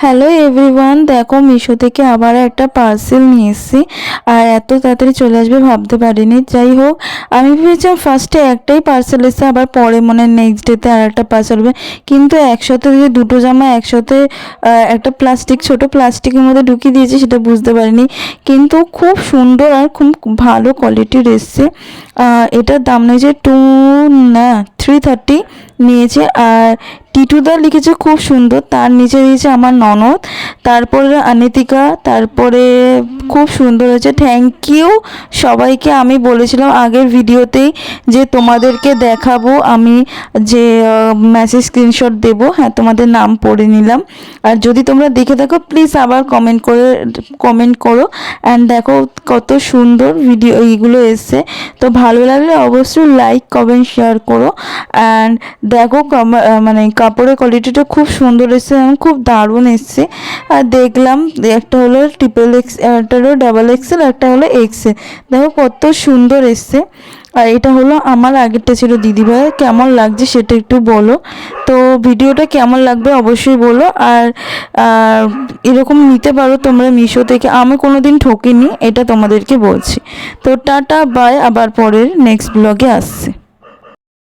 Hello everyone দেখো মিশো থেকে আবার একটা পার্সেল নিয়ে এসেছি। আর এত তাড়াতাড়ি চলে আসবে ভাবতে পারিনি। যাই হোক, আমি ভেবেছিলাম ফার্স্টে একটাই পার্সেল এসে আবার পরে মনে হয় নেক্সট ডেতে আর একটা পার্সেল হবে। কিন্তু একসাথে যে দুটো জামা, একসাথে একটা প্লাস্টিক ছোট প্লাস্টিকের মধ্যে ঢুকিয়ে দিয়েছে সেটা বুঝতে পারিনি। কিন্তু খুব সুন্দর আর খুব ভালো কোয়ালিটির এসছে। এটার দাম নিয়েছে টু না থ্রি থার্টি নিয়েছে। আর টিটুদা লিখেছে খুব সুন্দর। তার নিচে দিয়েছে আমার ননদ, তারপরে অনিতিকা তারপরে খুব সুন্দর হয়েছে। থ্যাংক ইউ সবাইকে আমি বলেছিলাম আগের ভিডিওতেই যে তোমাদেরকে দেখাবো আমি যে মেসেজ স্ক্রিনশট দেবো। হ্যাঁ তোমাদের নাম পড়ে নিলাম। আর যদি তোমরা দেখে থাকো প্লিজ আবার কমেন্ট করে কমেন্ট করো। অ্যান্ড দেখো কত সুন্দর ভিডিও এইগুলো এসছে। তো ভালো লাগলে অবশ্যই লাইক কমেন্ট শেয়ার করো। অ্যান্ড দেখো মানে কাপড়ের কোয়ালিটিটা খুব সুন্দর এসছে এবং খুব দারুণ এসছে। আর দেখলাম, একটা হলো ট্রিপল এক্স একটা হলো ডাবল এক্সেল একটা হলো এক্সেল দেখো কত সুন্দর এসছে। আর এটা হলো আমার আগেরটা ছিল দিদিভাই। কেমন লাগছে সেটা একটু বলো। তো ভিডিওটা কেমন লাগবে অবশ্যই বলো। আর এরকম নিতে পারো তোমরা মিশো থেকে। আমি কোনো দিন ঠকিনি, এটা তোমাদেরকে বলছি। তো টাটা বাই আবার পরের নেক্সট ব্লগে আসছে।